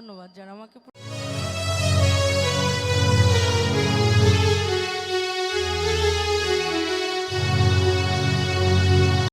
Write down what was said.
ধন্যবাদ যারা আমাকে